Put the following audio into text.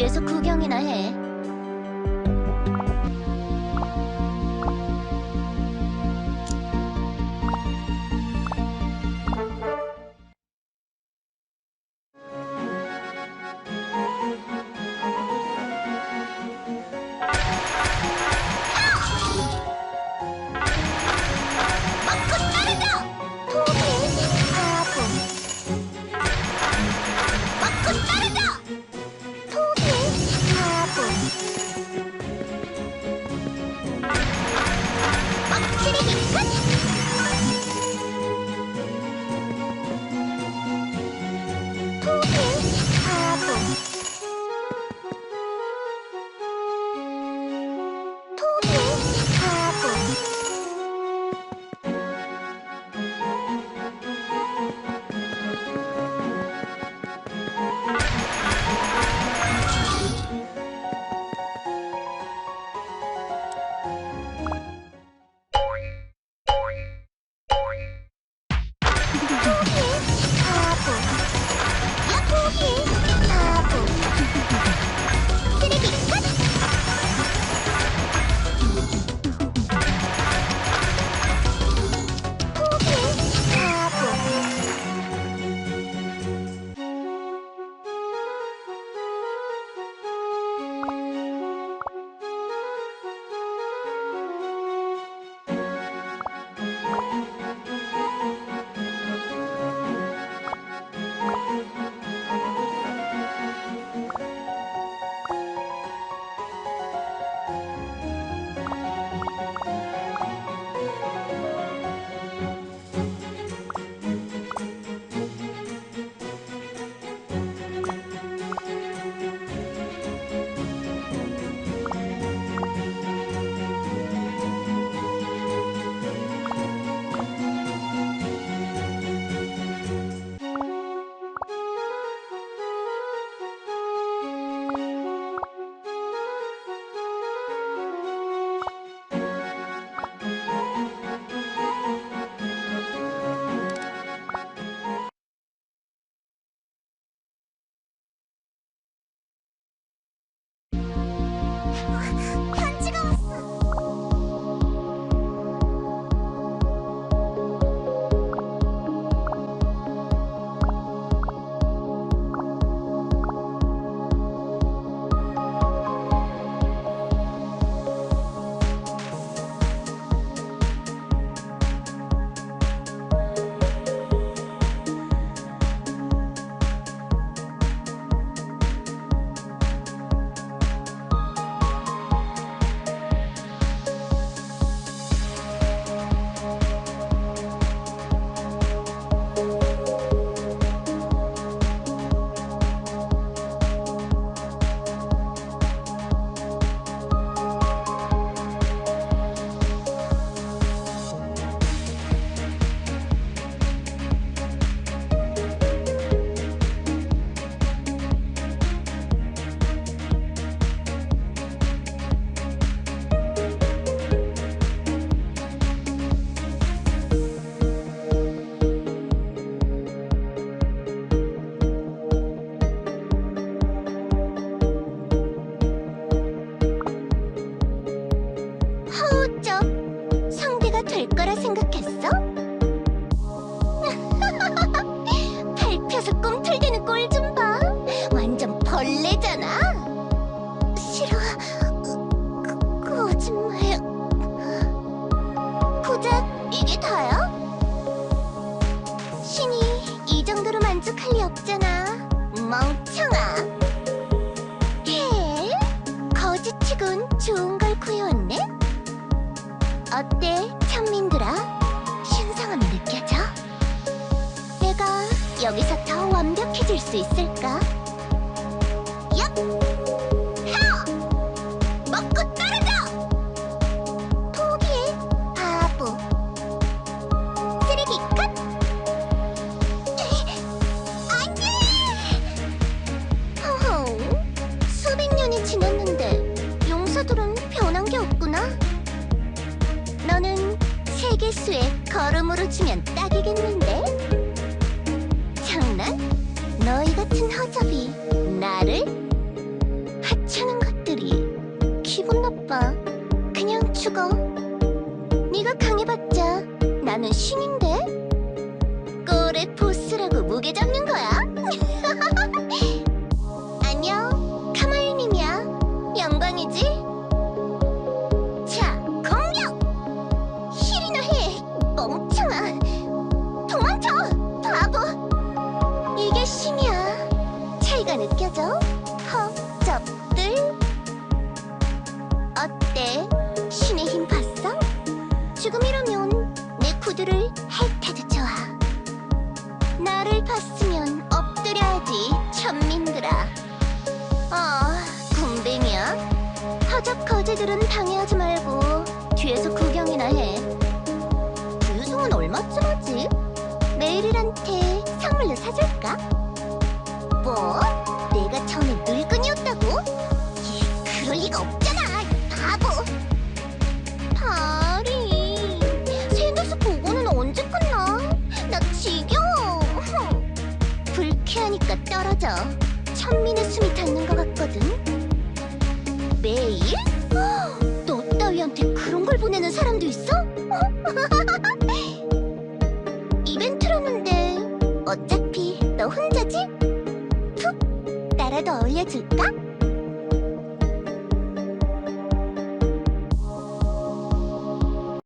뒤에서 구경이나 해. 이게 다야? 신이 이 정도로 만족할 리 없잖아. 멍청아. 헤, 거짓치곤 좋은 걸 구해왔네. 어때, 천민들아? 신성함 느껴져? 내가 여기서 더 완벽해질 수 있을까? 세계수에 걸음으로 주면 딱이겠는데? 장난? 너희 같은 허접이 나를 하찮은 것들이 기분 나빠. 그냥 죽어. 네가 강해봤자 나는 신인 차이가 느껴져? 허 접들. 어때? 신의 힘 봤어? 지금이라면 내 구두를 할 테도 좋아. 나를 봤으면 엎드려야지, 천민들아. 아, 군뱅이야? 허접 거지들은 방해하지 말고 뒤에서 구경이나 해. 부유성은 얼마쯤 하지? 메일이한테 선물로 사줄까? 뭐? 내가 전에 늙은이였다고? 이, 그럴 리가 없잖아, 바보! 다리, 샌더스 보고는 언제 끝나? 나 지겨워. 불쾌하니까 떨어져. 천민의 숨이 닿는 것 같거든. 매일? 너 따위한테 그런 걸 보내는 사람도 있어? 이벤트라는데 어차피 너 혼자지? 푹 나라도 어울려줄까?